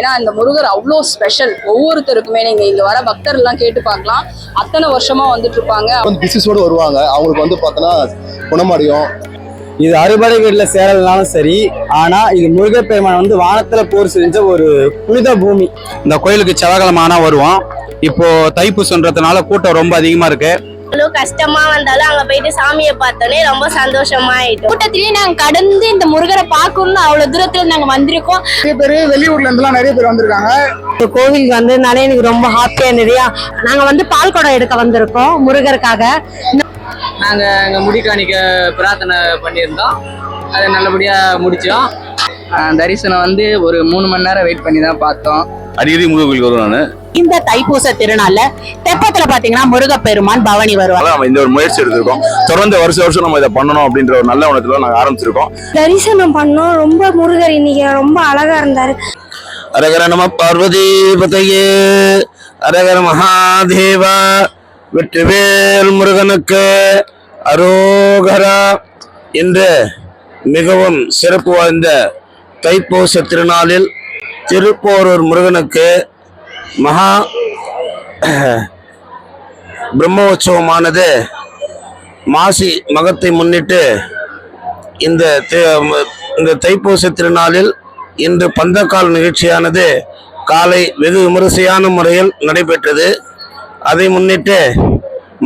ஏன்னா இந்த முருகர் அவ்வளோ ஸ்பெஷல் ஒவ்வொருத்தருக்குமே நீங்க இங்க வர பக்தர் எல்லாம் கேட்டு பார்க்கலாம். அத்தனை வருஷமா வந்துட்டு இருப்பாங்க வந்து டிசீஸோடு வருவாங்க. அவங்களுக்கு வந்து பார்த்தோன்னா குணமடையும். இது அறுபடை வீட்டில் சேரலனாலும் சரி ஆனா இது முருகப்பெருமான் வந்து வானத்துல போர் செஞ்ச ஒரு புனித பூமி. இந்த கோயிலுக்கு செவ்வாய்க்கிழமை ஆனா வருவோம். இப்போ தைப்பூசன்றதுனால கூட்டம் ரொம்ப அதிகமா இருக்கு. எவ்வளோ கஷ்டமா வந்தாலும் அங்க போயிட்டு சாமியை பார்த்தோன்னே ரொம்ப சந்தோஷமா ஆயிட்டோம் கூட்டத்திலேயே நாங்க கடந்து இந்த முருகரை பார்க்கணும்னு அவ்வளவு தூரத்துல நாங்க வந்திருக்கோம். நிறைய பேர் வெளியூர்ல இருந்துலாம் நிறைய பேர் வந்திருக்காங்க. இந்த கோவிலுக்கு வந்ததுனால எனக்கு ரொம்ப ஹாப்பியா இருந்தது. நாங்க வந்து பால் குடம் எடுக்க வந்திருக்கோம் முருகருக்காக. நாங்க அங்க முடி காணிக்க பிரார்த்தனை பண்ணியிருந்தோம். அதை நல்லபடியா முடிச்சோம். தரிசனம் வந்து ஒரு மூணு மணி நேரம் வெயிட் பண்ணி தான் பார்த்தோம். அடிக்கடி முருகன் கோயிலுக்கு வருவேன் நான். இந்த தைப்பூச திருநாள்ல தெப்பத்துல பாத்தீங்கன்னா முருகப்பெருமான் பவனி வருவார். நம்ம இந்த ஒரு முயற்சி எடுத்திருக்கோம். தொடர்ந்து வருஷம் வருஷம் நம்ம இதை பண்ணணும் அப்படின்ற ஒரு நல்ல உணத்துல நாங்க ஆரம்பிச்சிருக்கோம். தரிசனம் பண்ணோம். ரொம்ப முருகர் இன்னைக்கு ரொம்ப அழகா இருந்தாரு. அரகர நம பார்வதி பதையே அரகர மகாதேவா வெற்றிவேல் முருகனுக்கு அரோகரா. என்ற மிகவும் சிறப்பு வாய்ந்த தைப்பூச திருநாளில் திருப்போரூர் முருகனுக்கு மகா பிரம்மோற்சவமானது மாசி மகத்தை முன்னிட்டு இந்த இந்த தைப்பூச திருநாளில் இன்று பந்தக்கால் நிகழ்ச்சியானது காலை வெகு விமரிசையான முறையில் நடைபெற்றது. அதை முன்னிட்டு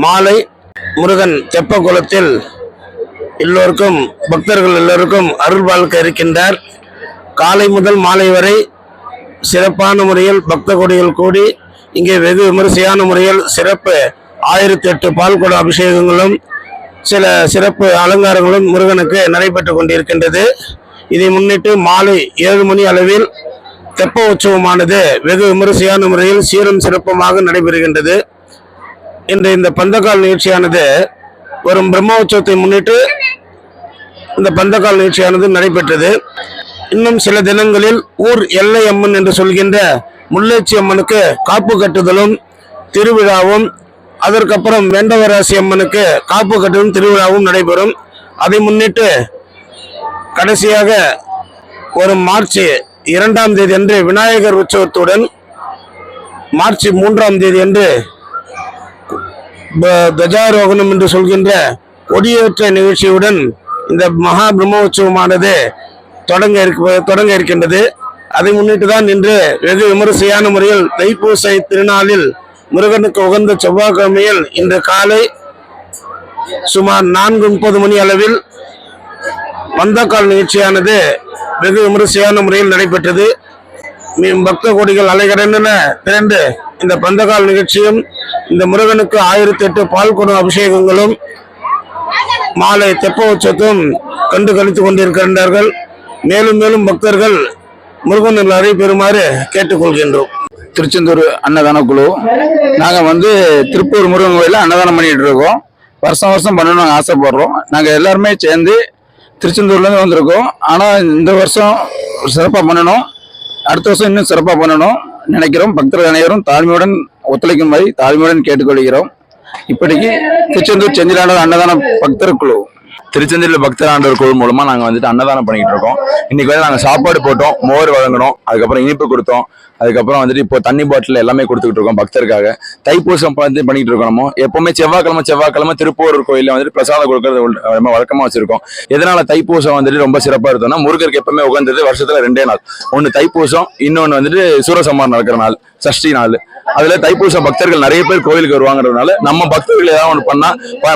மாலை முருகன் தெப்பகுளத்தில் எல்லோருக்கும் பக்தர்கள் எல்லோருக்கும் அருள் வாழ்க்கை இருக்கின்றார். காலை முதல் மாலை வரை சிறப்பான முறையில் பக்த கொடிகள் கூடி இங்கே வெகு விமரிசையான முறையில் சிறப்பு ஆயிரத்தி எட்டு பால்குட அபிஷேகங்களும் சில சிறப்பு அலங்காரங்களும் முருகனுக்கு நடைபெற்று கொண்டிருக்கின்றது. இதை முன்னிட்டு மாலை ஏழு மணி அளவில் தெப்ப உற்சவமானது வெகு விமரிசையான முறையில் சீரும் சிறப்புமாக நடைபெறுகின்றது. இன்று இந்த பந்தக்கால் நிகழ்ச்சியானது வரும் பிரம்மோற்சவத்தை முன்னிட்டு இந்த பந்தக்கால் நிகழ்ச்சியானது நடைபெற்றது. இன்னும் சில தினங்களில் ஊர் எல்லை அம்மன் என்று சொல்கின்ற முல்லைச்சி அம்மனுக்கு காப்பு கட்டுதலும் திருவிழாவும் அதற்கப்புறம் வேண்டவராசி அம்மனுக்கு காப்பு கட்டுதலும் திருவிழாவும் நடைபெறும். அதை முன்னிட்டு கடைசியாக வரும் மார்ச் இரண்டாம் தேதி அன்று விநாயகர் உற்சவத்துடன் மார்ச் மூன்றாம் தேதி அன்று தஜாரோகணம் என்று சொல்கின்ற கொடியேற்ற நிகழ்ச்சியுடன் இந்த மகா பிரம்மோற்சவமானது தொடங்க இருக்கு தொடங்க இருக்கின்றது. அதை முன்னிட்டு தான் இன்று வெகு விமரிசையான முறையில் தைப்பூசை திருநாளில் முருகனுக்கு உகந்த செவ்வாய்க்கிழமையில் இன்று காலை சுமார் நான்கு முப்பது மணி அளவில் வந்தக்கால் நிகழ்ச்சியானது வெகு விமரிசையான முறையில் நடைபெற்றது. பக்த கோடிகள் அலைகடன திரண்டு இந்த பந்தகால் நிகழ்ச்சியும் இந்த முருகனுக்கு ஆயிரத்தி எட்டு பால் குடம் அபிஷேகங்களும் மாலை தெப்ப உச்சத்தும் கண்டு கழித்துக் கொண்டிருக்கின்றார்கள். மேலும் மேலும் பக்தர்கள் முருகன் அறை பெறுமாறு கேட்டுக்கொள்கின்றோம். திருச்செந்தூர் அன்னதான குழு. நாங்கள் வந்து திருப்பூர் முருகன் கோயிலில் அன்னதானம் பண்ணிட்டு இருக்கோம். வருஷம் வருஷம் பண்ணணும்னு ஆசைப்படுறோம். நாங்கள் எல்லாருமே சேர்ந்து திருச்செந்தூர்லேருந்து வந்திருக்கோம். ஆனால் இந்த வருஷம் சிறப்பாக பண்ணணும். அடுத்த வருஷம் இன்னும் சிறப்பாக பண்ணணும். நினைக்கிறோம். பக்தர்கள் அனைவரும் தாழ்மையுடன் ஒத்துழைக்கும் மாதிரி தாழ்மையுடன் கேட்டுக்கொள்கிறோம். இப்படிக்கு திருச்செந்தூர் செஞ்சிலான அன்னதான பக்தர் குழு. திருச்செந்தூரில் பக்தர் ஆண்டவர் குழு மூலமாக நாங்கள் வந்துட்டு அன்னதானம் பண்ணிக்கிட்டு இருக்கோம். இன்னைக்கு வந்து நாங்கள் சாப்பாடு போட்டோம் மோர் வழங்கினோம் அதுக்கப்புறம் இனிப்பு கொடுத்தோம். அதுக்கப்புறம் வந்துட்டு இப்போ தண்ணி பாட்டில் எல்லாமே கொடுத்துக்கிட்டு இருக்கோம் பக்தருக்காக. தைப்பூசம் வந்து பண்ணிட்டு இருக்கோம் நம்ம. எப்பவுமே செவ்வாய்க்கிழமை செவ்வாய்க்கிழமை திருப்பூர் கோயிலில் வந்துட்டு பிரசாதம் கொடுக்கறது வழக்கமாக நம்ம வழக்கமா வச்சிருக்கோம். எதனால தைப்பூசம் வந்துட்டு ரொம்ப சிறப்பாக இருந்தோம்னா முருகருக்கு எப்பவுமே உகந்தது வருஷத்துல ரெண்டே நாள். ஒன்று தைப்பூசம் இன்னொன்று வந்துட்டு சூரசம்மார் நடக்கிற நாள் சஷ்டி நாள். அதுல தைப்பூச பக்தர்கள் நிறைய பேர் கோயிலுக்கு வருவாங்கிறதுனால நம்ம பக்தர்கள் ஏதாவது ஒன்று பண்ணா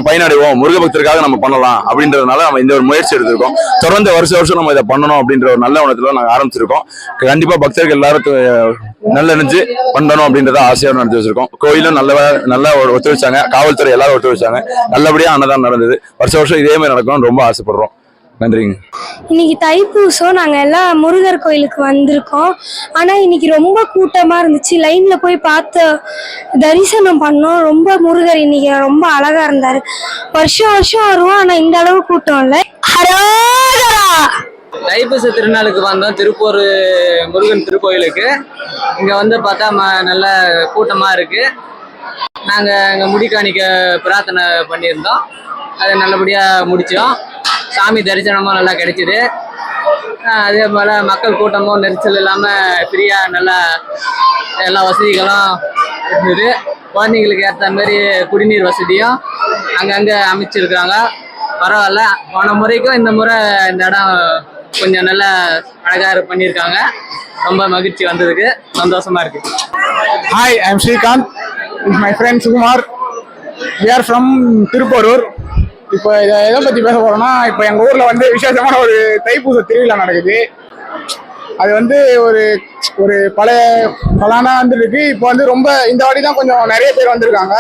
பயனடைவோம். முருக பக்தருக்காக நம்ம பண்ணலாம் அப்படின்றதுனால நம்ம இந்த ஒரு முயற்சி எடுத்திருக்கோம். தொடர்ந்து வருஷ வருஷம் நம்ம இதை பண்ணணும் அப்படின்ற ஒரு நல்ல உணத்துல நாங்கள் ஆரம்பிச்சிருக்கோம். கண்டிப்பா பக்தர்கள் எல்லாரும் நல்ல நினைச்சு பண்ணணும் அப்படின்றத ஆசையா நடத்தி வச்சிருக்கோம். கோயிலும் நல்ல நல்லா ஒரு ஒத்துழைச்சாங்க காவல்துறை எல்லாரும் ஒத்துழைச்சாங்க நல்லபடியா அன்னதானம் நடந்தது. வருஷம் வருஷம் இதே மாதிரி நடக்கணும்னு ரொம்ப ஆசைப்படுறோம். நன்றிங்க. இன்னைக்கு தைப்பூசம் நாங்க எல்லாம் முருகர் கோயிலுக்கு வந்திருக்கோம். ஆனா இன்னைக்கு ரொம்ப கூட்டமா இருந்துச்சு. லைன்ல போய் பார்த்து தரிசனம் பண்ணோம். ரொம்ப முருகர் இன்னைக்கு ரொம்ப அழகா இருந்தாரு. வருஷம் வருஷம் வருவோம். ஆனா இந்த அளவு கூட்டம் இல்ல. ஹரோகரா தைப்பூச திருநாளுக்கு வந்தோம். திருப்பூர் முருகன் திருக்கோயிலுக்கு. இங்கே வந்து பார்த்தா ம- நல்ல கூட்டமாக இருக்குது நாங்கள் இங்கே முடி காணிக்க பிரார்த்தனை பண்ணியிருந்தோம். அதை நல்லபடியாக முடித்தோம் சாமி தரிசனமும் நல்லா கிடைச்சிது. அதே போல் மக்கள் கூட்டமும் நெரிசல் இல்லாமல் ஃப்ரீயாக நல்லா எல்லா வசதிகளும் இருந்தது. குழந்தைங்களுக்கு ஏற்ற மாதிரி குடிநீர் வசதியும் அங்கங்கே அமைச்சிருக்காங்க. பரவாயில்ல. போன முறைக்கும் இந்த முறை இந்த இடம் கொஞ்சம் நல்லா அழகாக பண்ணியிருக்காங்க. ரொம்ப மகிழ்ச்சி வந்ததுக்கு. சந்தோஷமா இருக்கு. Hi I am Srikanth my friend Sukumar we are from Thirupparur இப்போ இதை எதை பற்றி பேச போகிறோம்னா இப்போ எங்கள் ஊரில் வந்து விசேஷமான ஒரு தைப்பூச திருவிழா நடக்குது. அது வந்து ஒரு ஒரு பழைய பலானா வந்துருக்கு. இப்போ வந்து ரொம்ப இந்த வாட்டி தான் கொஞ்சம் நிறைய பேர் வந்திருக்காங்க.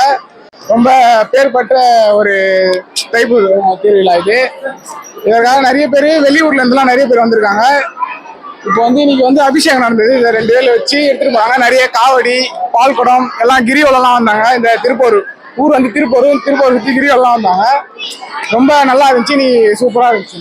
ரொம்ப பேர் பெற்ற ஒரு தைப்பு திருவிழா இது. இதற்காக நிறைய பேர் வெளியூர்ல இருந்துலாம் நிறைய பேர் வந்திருக்காங்க. இப்போ வந்து இன்னைக்கு வந்து அபிஷேகம் நடந்தது. இதை ரெண்டு பேர் வச்சு எடுத்துட்டு போனாங்க. நிறைய காவடி பால்குடம் எல்லாம் கிரிவலம்லாம் வந்தாங்க. இந்த திருப்பூர் ஊர் வந்து திருப்பூர் திருப்பூர் சுற்றி கிரிவலம்லாம் வந்தாங்க. ரொம்ப நல்லா இருந்துச்சு. நீ சூப்பராக இருந்துச்சு.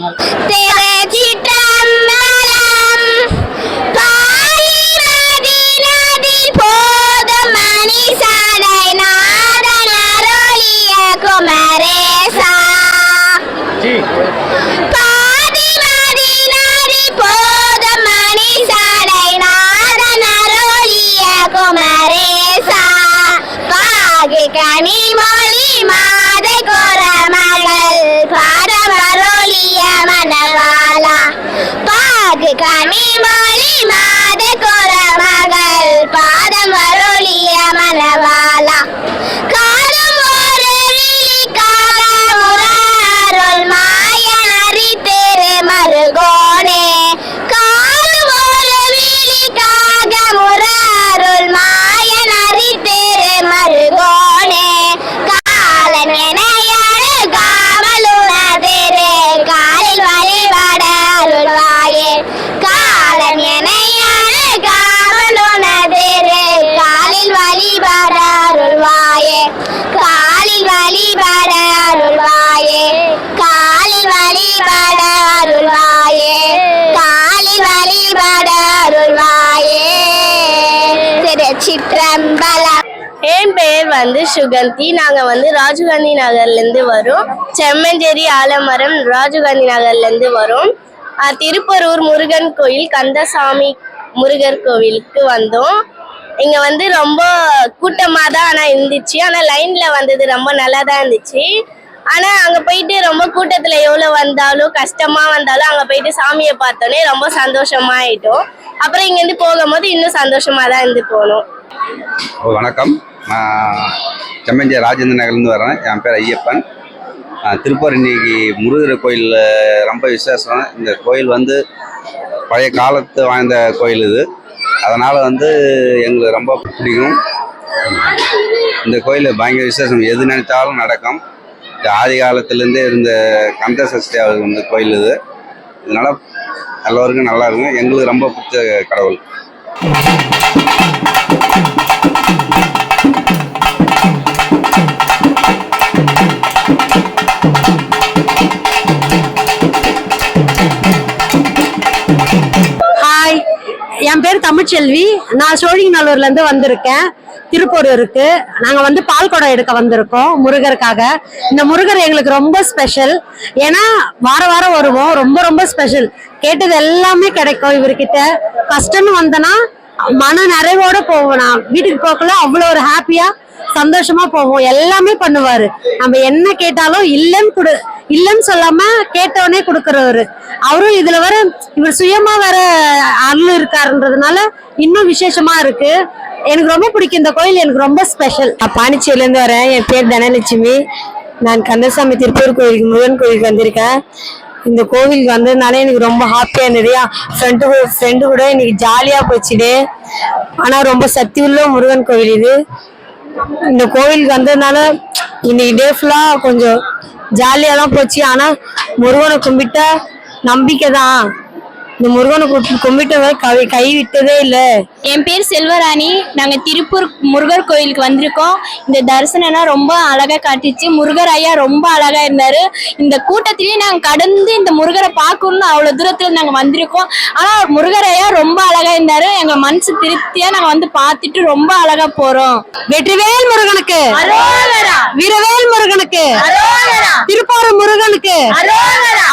வந்து சுகந்தி. நாங்கள் வந்து ராஜீவ்காந்தி நகர்லேருந்து வரோம். செம்மஞ்சேரி ஆலமரம் ராஜீவ்காந்தி நகர்லேருந்து வரோம். திருப்பரூர் முருகன் கோயில் கந்தசாமி முருகர் கோவிலுக்கு வந்தோம். இங்கே வந்து ரொம்ப கூட்டமாக தான் ஆனால் இருந்துச்சு. ஆனால் லைனில் வந்தது ரொம்ப நல்லா தான் இருந்துச்சு. ஆனால் அங்கே போயிட்டு ரொம்ப கூட்டத்தில் எவ்வளோ வந்தாலும் கஷ்டமாக வந்தாலும் அங்கே போயிட்டு சாமியை பார்த்தோன்னே ரொம்ப சந்தோஷமா ஆயிட்டோம் அப்புறம் இங்கேருந்து போகும்போது இன்னும் சந்தோஷமாக தான் இருந்து போனோம். வணக்கம். நான் செம்மஞ்சேரி ராஜேந்திர நகர்லேருந்து வரேன் என் பேர் ஐயப்பன். திருப்பூர் இன்னைக்கு முருகர் கோயிலில் ரொம்ப விசேஷம். இந்த கோயில் வந்து பழைய காலத்து வாய்ந்த கோயில் இது. அதனால் வந்து எங்களுக்கு ரொம்ப பிடிக்கும். இந்த கோயில் பயங்கர விசேஷம். எது நினைத்தாலும் நடக்கும். இந்த ஆதி காலத்துலேருந்தே இருந்த கந்த சஷ்டி இந்த கோயில் இது. இதனால் எல்லோருக்கும் நல்லா இருக்கும். எங்களுக்கு ரொம்ப பிடிச்ச கடவுள். என் பேர் தமிழ்ச்செல்வி. நான் சோழிங்கநல்லூர்லேருந்து வந்திருக்கேன். வந்திருக்கேன் திருப்பூருக்கு நாங்கள் வந்து பால் குடம் எடுக்க வந்திருக்கோம் முருகருக்காக. இந்த முருகர் எங்களுக்கு ரொம்ப ஸ்பெஷல் ஏன்னா வார வாரம் வருவோம். ரொம்ப ரொம்ப ஸ்பெஷல் கேட்டது எல்லாமே கிடைக்கும் இவர்கிட்ட. கஷ்டம்னு வந்தனா மன நிறைவோட போவோம் நான். வீட்டுக்கு போகல அவ்வளோ ஒரு ஹாப்பியா சந்தோஷமா போவோம். எல்லாமே பண்ணுவாரு. நம்ம என்ன கேட்டாலும் இல்லைன்னு கொடு இல்லைன்னு சொல்லாம கேட்டவனே கொடுக்கறவரு. அவரும் இதுல வர இவர் சுயமா வேற அருள் இருக்காருன்றதுனால இன்னும் விசேஷமா இருக்கு. எனக்கு ரொம்ப பிடிக்கும் இந்த கோயில் எனக்கு ரொம்ப ஸ்பெஷல் நான் பாண்டிச்சேரியில இருந்து வரேன். என் பேர் தனலட்சுமி. நான் கந்தசாமி திருப்பூர் கோயிலுக்கு முருகன் கோயிலுக்கு வந்திருக்கேன். இந்த கோவிலுக்கு வந்ததுனால எனக்கு ரொம்ப ஹாப்பியா இருந்தது ஃப்ரெண்டு ஃப்ரெண்டு கூட இன்னைக்கு ஜாலியா போச்சுடு. ஆனா ரொம்ப சக்தி உள்ள முருகன் கோவில் இது. இந்த கோவிலுக்கு வந்ததுனால இன்னைக்கு டே ஃபுல்லா கொஞ்சம் ஜாலியாக தான் போச்சு. ஆனால் முருகனை கும்பிட்ட நம்பிக்கை தான் இந்த முருகனை கும்பிட்டவரை கை கை விட்டதே இல்லை. என் பேர் செல்வராணி. நாங்கள் திருப்பூர் முருகர் கோயிலுக்கு வந்திருக்கோம். இந்த தரிசனம்னா ரொம்ப அழகாக காட்டுச்சு. முருகர் ஐயா ரொம்ப அழகாக இருந்தார். இந்த கூட்டத்திலேயே நாங்கள் கடந்து இந்த முருகரை பார்க்கணும்னு அவ்வளோ தூரத்தில் நாங்கள் வந்திருக்கோம். ஆனால் முருகர் ஐயா ரொம்ப அழகாக இருந்தார். எங்கள் மனசு திருப்தியாக நாங்கள் வந்து பார்த்துட்டு ரொம்ப அழகாக போகிறோம் வெற்றிவேல் முருகனுக்கு. வீரவேல் முருகனுக்கு. திருப்பூர் முருகனுக்கு. அரோகரா.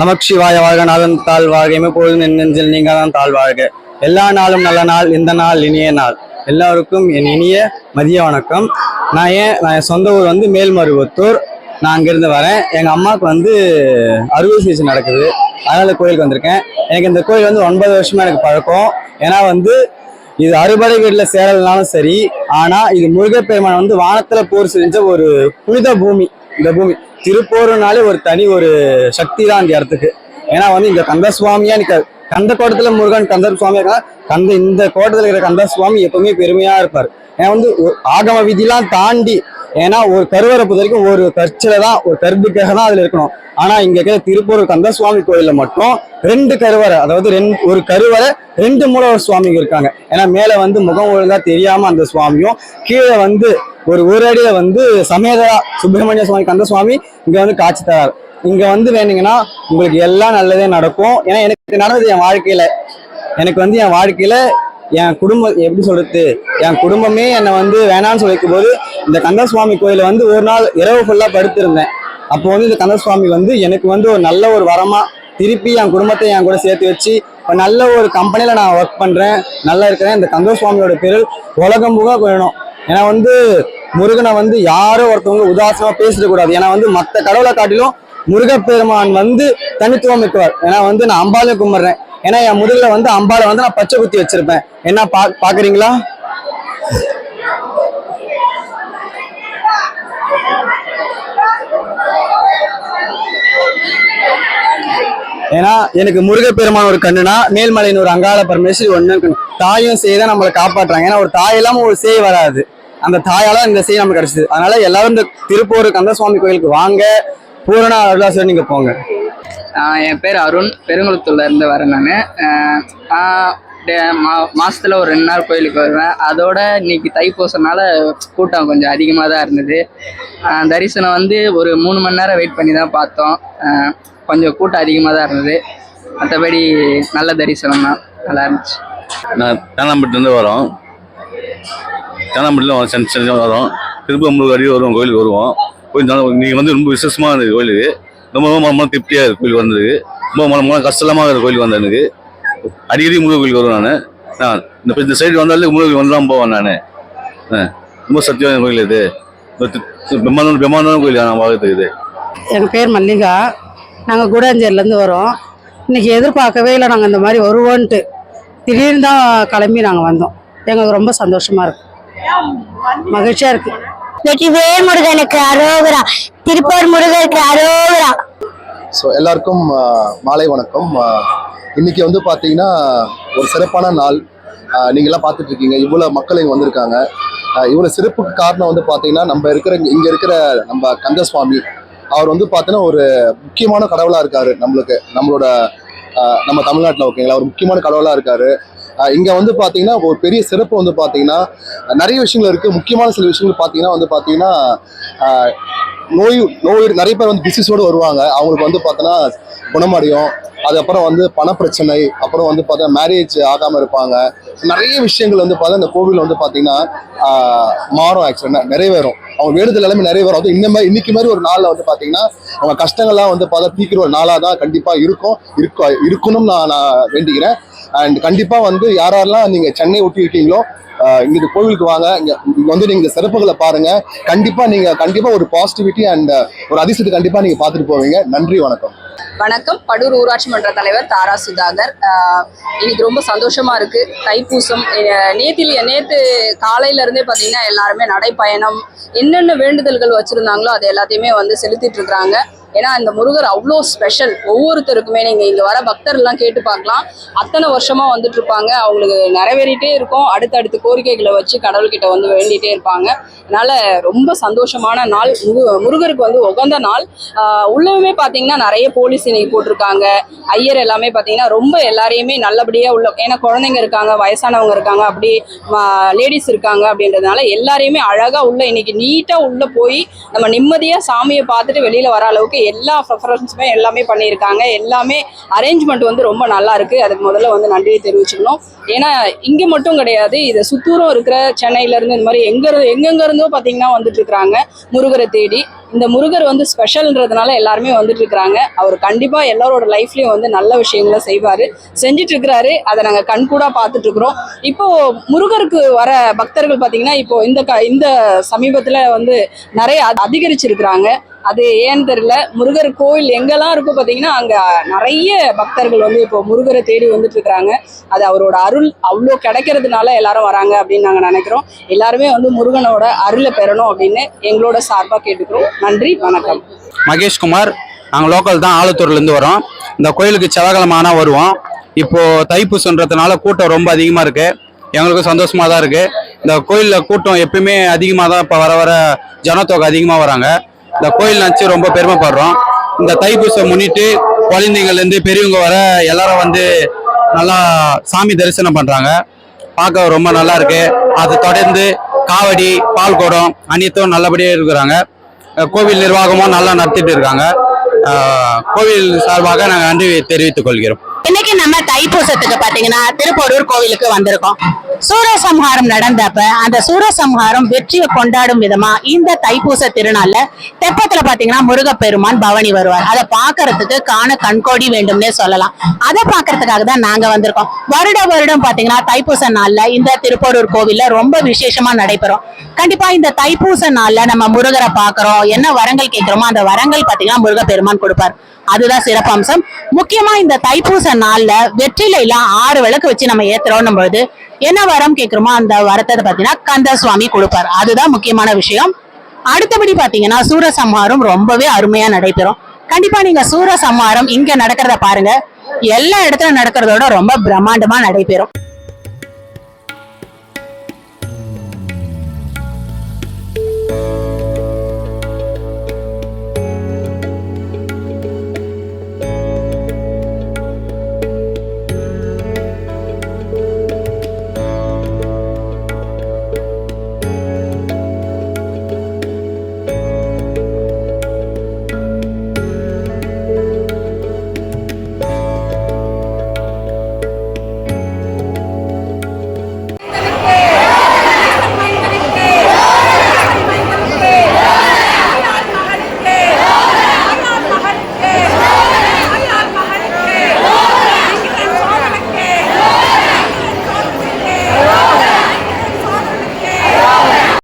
நமச்சிவாய வாழ்க நாதன் தாழ் வாழ்க. எப்பொழுதும் என் நெஞ்சில் நீங்க தான் தாழ் வாழ்க. எல்லா நாளும் நல்ல நாள் இந்த நாள் இனிய நாள். எல்லாருக்கும் என் இனிய மதிய வணக்கம். நான் ஏன் நான் என் சொந்த ஊர் வந்து மேல்மருவத்தூர். நான் அங்கேருந்து வரேன். எங்கள் அம்மாவுக்கு வந்து அறுவை சிகிச்சை நடக்குது. அதனால் கோயிலுக்கு வந்திருக்கேன். எனக்கு இந்த கோயில் வந்து ஒன்பது வருஷமாக எனக்கு பழக்கம். ஏன்னா வந்து இது அறுபடை வீட்டில் சேரலனாலும் சரி ஆனால் இது முருகப்பெருமான் வந்து வானத்தில் போர் செஞ்ச ஒரு புனித பூமி. இந்த பூமி. திருப்போருனாலே ஒரு தனி ஒரு சக்தி தான் அந்த இடத்துக்கு. ஏன்னா வந்து இந்த கந்த சுவாமியா நிக்க கந்த கோட்டத்துல முருகன் கந்த சுவாமியா கந்த இந்த கோட்டத்துல இருக்கிற கந்த சுவாமி எப்பவுமே பெருமையா இருப்பார். ஏன்னா வந்து ஆகம விதிலாம் தாண்டி ஏன்னா ஒரு கருவறை பொறுத்த வரைக்கும் ஒரு கற்சில தான் ஒரு கருப்புக்காக தான் அதுல இருக்கணும். ஆனா இங்க இருக்கிற திருப்பூர் கந்தசுவாமி கோயில்ல மட்டும் ரெண்டு கருவறை அதாவது ரெண்டு ஒரு கருவறை ரெண்டு மூலவர் சுவாமிங்க இருக்காங்க. ஏன்னா மேல வந்து முகம் ஒழுங்கா தெரியாம அந்த சுவாமியும் கீழே வந்து ஒரு ஒரு வந்து சமேதா சுப்பிரமணிய சுவாமி கந்த சுவாமி இங்க வந்து காட்சி தரார். இங்க வந்து வேணுங்கன்னா உங்களுக்கு எல்லாம் நல்லதே நடக்கும். ஏன்னா எனக்கு நடந்தது என் வாழ்க்கையில. எனக்கு வந்து என் வாழ்க்கையில என் குடும்பம் எப்படி சொல்றது என் குடும்பமே என்னை வந்து வேணான்னு சொல்லிக்கும் போது இந்த கந்தசுவாமி கோயில வந்து ஒரு நாள் இரவு ஃபுல்லா படுத்திருந்தேன். அப்போ வந்து இந்த கந்தசுவாமி வந்து எனக்கு வந்து ஒரு நல்ல ஒரு வரமா திருப்பி என் குடும்பத்தை என் கூட சேர்த்து வச்சு இப்போ நல்ல ஒரு கம்பெனியில் நான் ஒர்க் பண்ணுறேன் நல்லா இருக்கிறேன். இந்த கந்தசுவாமியோட பேரு உலகம் புகா வேணும். ஏன்னா வந்து முருகனை வந்து யாரும் ஒருத்தவங்க உதாசமா பேசிடக்கூடாது ஏன்னா வந்து மற்ற கடவுளை காட்டிலும் முருகப்பெருமான் வந்து தனித்துவம் மிக்கவர். ஏன்னா வந்து நான் அம்பாலையும் கும்பிட்றேன். ஏன்னா என் முதுகில் வந்து அம்பாலை வந்து நான் பச்சை குத்தி வச்சிருப்பேன். என்ன பா பாக்குறீங்களா? ஏன்னா எனக்கு முருகப்பெருமான் ஒரு கண்ணுனா மேல்மலையின் ஒரு அங்காள பரமேஸ்வரி ஒன்று கண்ணு. தாயும் சேய் தான் நம்மளை காப்பாற்றுறாங்க ஏன்னா ஒரு தாய் ஒரு சேய் வராது. அந்த தாயால இந்த சேய் நமக்கு கிடைச்சது. அதனால எல்லாரும் இந்த திருப்பூர் கந்தசுவாமி கோயிலுக்கு வாங்க. பூரண அருளாசர் நீங்க போங்க. என் பேர் அருண். பெருங்குளத்தூர்ல இருந்து வரேன் நான். மா மாசத்துல ஒரு ரெண்டு நாள் கோயிலுக்கு வருவேன். அதோட இன்னைக்கு தைப்பூசனால கூட்டம் கொஞ்சம் அதிகமாக தான் இருந்தது. தரிசனம் வந்து ஒரு மூணு மணி நேரம் வெயிட் பண்ணி தான் பார்த்தோம். கொஞ்சம் கூட்டம் அதிகமாக தான் இருந்தது. மற்றபடி நல்ல தரிசனம் தான். நல்லா இருந்துச்சு. நான் தேனாம்பட்டிலேருந்து வரோம். தேனாம்பட்டியில் வரோம் சென்னை சென்னை வரோம். திருப்பூர் அடி வருவோம் கோயிலுக்கு வருவோம். கோயில் நீங்கள் வந்து ரொம்ப விசேஷமாக இருந்தது கோயிலுக்கு ரொம்ப ரொம்ப மன திருப்தியாக இருக்குது கோயில் வந்ததுக்கு. ரொம்ப மன மன கஷ்டமாக இருக்கிற கோயில் வந்தேன் எனக்கு. அடிக்கடி முருகன் கோயிலுக்கு வருவேன் நான். நான் இந்த இந்த சைடு வந்தாலே முருகன் வந்து தான் போவேன் நான். ரொம்ப சத்தியமான கோயில் இது. பிரம்மாண்டம் பிரம்மாண்டம் கோயில் நான் பார்க்கறதுக்கு இது. எங்கள் பேர் மல்லிகா. நாங்கள் கூடாஞ்சேரிலேருந்து வரோம். இன்னைக்கு எதிர்பார்க்கவே இல்லை நாங்கள் இந்த மாதிரி வருவோன்ட்டு. திடீர்னு தான் கிளம்பி நாங்கள் வந்தோம். எங்களுக்கு ரொம்ப சந்தோஷமாக இருக்குது மகிழ்ச்சியா இருக்கு. வெற்றிவேல் முருகனுக்கு அரோகரா. திருப்பூர் முருகனுக்கு அரோகரா. ஸோ எல்லாருக்கும் மாலை வணக்கம். இன்னைக்கு வந்து பார்த்தீங்கன்னா ஒரு சிறப்பான நாள். ஆஹ், நீங்கெல்லாம் பார்த்துட்டு இருக்கீங்க இவ்வளோ மக்கள் இங்கே வந்திருக்காங்க. இவ்வளோ சிறப்புக்கு காரணம் வந்து பார்த்தீங்கன்னா நம்ம இருக்கிற இங்கே இருக்கிற நம்ம கந்தசுவாமி. அவர் வந்து பார்த்தீங்கன்னா ஒரு முக்கியமான கடவுளாக இருக்காரு நம்மளுக்கு. நம்மளோட ஆஹ், நம்ம தமிழ்நாட்டில் ஓகேங்களா? ஒரு முக்கியமான கடவுளாக இருக்காரு. இங்கே வந்து பார்த்தீங்கன்னா ஒரு பெரிய சிறப்பு வந்து பார்த்தீங்கன்னா நிறைய விஷயங்கள் இருக்குது முக்கியமான சில விஷயங்கள் பார்த்தீங்கன்னா வந்து பார்த்தீங்கன்னா நோய் நோய் நிறைய பேர் வந்து டிசீஸோடு வருவாங்க. அவங்களுக்கு வந்து பார்த்தோன்னா குணமடையும். அதுக்கப்புறம் வந்து பணப்பிரச்சனை அப்புறம் வந்து பார்த்தா மேரேஜ் ஆகாமல் இருப்பாங்க. நிறைய விஷயங்கள் வந்து பார்த்தா இந்த கோவில் வந்து பார்த்தீங்கன்னா மாறும் ஆக்சுவலாக நிறைவேறும். அவங்க வேண்டுதல் எல்லாமே நிறைவேறும். அது இந்த மாதிரி இன்னைக்கு மாதிரி ஒரு நாளில் வந்து பார்த்தீங்கன்னா அவங்க கஷ்டங்கள்லாம் வந்து பார்த்தா தீக்கிற ஒரு நாளாக தான் கண்டிப்பாக இருக்கும். இருக்க இருக்கணும்னு நான் நான் வேண்டிக்கிறேன் அண்ட் கண்டிப்பாக வந்து யார் யாரெல்லாம் நீங்கள் சென்னை ஒட்டி இருக்கீங்களோ இங்கே கோவிலுக்கு வாங்க. இங்கே வந்து நீங்கள் இந்த சிறப்புகளை பாருங்கள் கண்டிப்பாக நீங்கள் கண்டிப்பாக ஒரு பாசிட்டிவிட்டி அண்ட் ஒரு அதிசயத்தை கண்டிப்பா நீங்க பார்த்துட்டு போவீங்க. நன்றி வணக்கம். வணக்கம். படூர் ஊராட்சி மன்ற தலைவர் தாரா சுதாகர். இன்னைக்கு ரொம்ப சந்தோஷமா இருக்கு. தைப்பூசம் நேத்தில் நேற்று நேத்து காலையில இருந்தே பாத்தீங்கன்னா எல்லாருமே நடைப்பயணம் என்னென்ன வேண்டுதல்கள் வச்சிருந்தாங்களோ அது எல்லாத்தையுமே வந்து செலுத்திட்டு இருக்காங்க ஏன்னா இந்த முருகர் அவ்வளோ ஸ்பெஷல் ஒவ்வொருத்தருக்குமே நீங்கள் இங்கே வர பக்தர்லாம் கேட்டு பார்க்கலாம். அத்தனை வருஷமாக வந்துட்டு இருப்பாங்க அவங்களுக்கு நிறைவேறிட்டே இருக்கும். அடுத்தடுத்து கோரிக்கைகளை வச்சு கடவுள்கிட்ட வந்து வேண்டிகிட்டே இருப்பாங்க. அதனால் ரொம்ப சந்தோஷமான நாள். முரு- முருகருக்கு வந்து உகந்த நாள். உள்ளவுமே பார்த்தீங்கன்னா நிறைய போலீஸ் இன்னைக்கு போட்டிருக்காங்க. ஐயர் எல்லாமே பார்த்தீங்கன்னா ரொம்ப எல்லாரையுமே நல்லபடியாக உள்ள ஏன்னா குழந்தைங்க இருக்காங்க வயசானவங்க இருக்காங்க அப்படி லேடிஸ் இருக்காங்க அப்படின்றதுனால எல்லாரையுமே அழகாக உள்ள இன்னைக்கு நீட்டாக உள்ளே போய் நம்ம நிம்மதியாக சாமியை பார்த்துட்டு வெளியில் வர அளவுக்கு எல்லா ப்ரிஃபரன்ஸுமே எல்லாமே பண்ணியிருக்காங்க. எல்லாமே அரேஞ்ச்மெண்ட் வந்து ரொம்ப நல்லா இருக்குது அதுக்கு முதல்ல வந்து நன்றியை தெரிவிச்சுக்கணும். ஏன்னா இங்கே மட்டும் கிடையாது. இதை சுத்தூரம் இருக்கிற சென்னையிலேருந்து இந்த மாதிரி எங்கே இருந்து எங்கெங்க பார்த்தீங்கன்னா வந்துட்டு இருக்கிறாங்க. முருகரை தேடி. இந்த முருகர் வந்து ஸ்பெஷல்ன்றதுனால எல்லாருமே வந்துட்டு இருக்கிறாங்க. அவர் கண்டிப்பாக எல்லாரோட லைஃப்லேயும் வந்து நல்ல விஷயங்களை செய்வார். செஞ்சுட்டு இருக்கிறாரு. அதை நாங்கள் கண்கூடாக பார்த்துட்டு இருக்கிறோம். இப்போ முருகருக்கு வர பக்தர்கள் பார்த்தீங்கன்னா இப்போ இந்த க இந்த சமீபத்தில் வந்து நிறைய அதிகரிச்சிருக்கிறாங்க. அது ஏன்னு தெரியல. முருகர் கோயில் எங்கெல்லாம் இருக்கோ பார்த்தீங்கன்னா அங்கே நிறைய பக்தர்கள் வந்து இப்போ முருகரை தேடி வந்துட்டு இருக்கிறாங்க அது அவரோட அருள் அவ்வளோ கிடைக்கிறதுனால எல்லாரும் வராங்க அப்படின்னு நாங்கள் நினைக்கிறோம். எல்லாருமே வந்து முருகனோட அருளை பெறணும் அப்படின்னு எங்களோட சார்பாக கேட்டுக்கிறோம். நன்றி வணக்கம். மகேஷ்குமார் நாங்கள் லோக்கல் தான் ஆலத்தூர்லேருந்து வரோம். இந்த கோயிலுக்கு செவ்வாய்க்கிழமை வருவோம். இப்போது தைப்பூசன்றதுனால கூட்டம் ரொம்ப அதிகமாக இருக்குது எங்களுக்கும் சந்தோஷமாக தான் இருக்குது இந்த கோயிலில் கூட்டம் எப்பயுமே அதிகமாக தான் இப்போ வர வர ஜனத்தொகை அதிகமாக வராங்க. இந்த கோயில் நினச்சி ரொம்ப பெருமைப்படுறோம். இந்த தைப்பூசம் முன்னிட்டு குழந்தைங்கள்லேருந்து பெரியவங்க வர எல்லாரும் வந்து நல்லா சாமி தரிசனம் பண்ணுறாங்க பார்க்க ரொம்ப நல்லா இருக்கு. அது தொடர்ந்து காவடி பால்குடம் அனைத்தும் நல்லபடியாக இருக்கிறாங்க. கோவில் நிர்வாகமும் நல்லா நடத்திட்டு இருக்காங்க. கோவில் சார்பாக நாங்கள் நன்றி தெரிவித்துக் கொள்கிறோம். இன்னைக்கு நம்ம தைப்பூசத்துக்கு பாத்தீங்கன்னா திருப்போரூர் கோவிலுக்கு வந்திருக்கோம். சூரசம்ஹாரம் நடந்தப்ப அந்த சூரசம்ஹாரம் வெற்றியை கொண்டாடும் விதமா இந்த தைப்பூச திருநாள்ல தெப்பத்துல பாத்தீங்கன்னா முருகப்பெருமான் பவனி வருவார். அதை பாக்குறதுக்கு காண கண்கோடி வேண்டும்னே சொல்லலாம். அதை பாக்குறதுக்காக தான் நாங்க வந்திருக்கோம். வருட வருடம் பாத்தீங்கன்னா தைப்பூச நாள்ல இந்த திருப்போரூர் கோவில்ல ரொம்ப விசேஷமா நடைபெறும். கண்டிப்பா இந்த தைப்பூச நாள்ல நம்ம முருகரை பாக்குறோம். என்ன வரங்கள் கேட்கிறோமோ அந்த வரங்கள் பாத்தீங்கன்னா முருகப்பெருமான் கொடுப்பார். அதுதான் சிறப்பம்சம். முக்கியமா இந்த தைப்பூச நாள்ல வெற்றிலையில ஆறு விளக்கு வச்சு நம்ம ஏத்துறோம் பொழுது என்ன வரம் கேட்கிறோமோ அந்த வரத்தை பாத்தீங்கன்னா கந்த சுவாமி கொடுப்பார். அதுதான் முக்கியமான விஷயம். அடுத்தபடி பாத்தீங்கன்னா சூரசம்ஹாரம் ரொம்பவே அருமையா நடைபெறும். கண்டிப்பா நீங்க சூரசம்ஹாரம் இங்க நடக்கிறத பாருங்க. எல்லா இடத்துல நடக்கிறதோட ரொம்ப பிரம்மாண்டமா நடைபெறும்.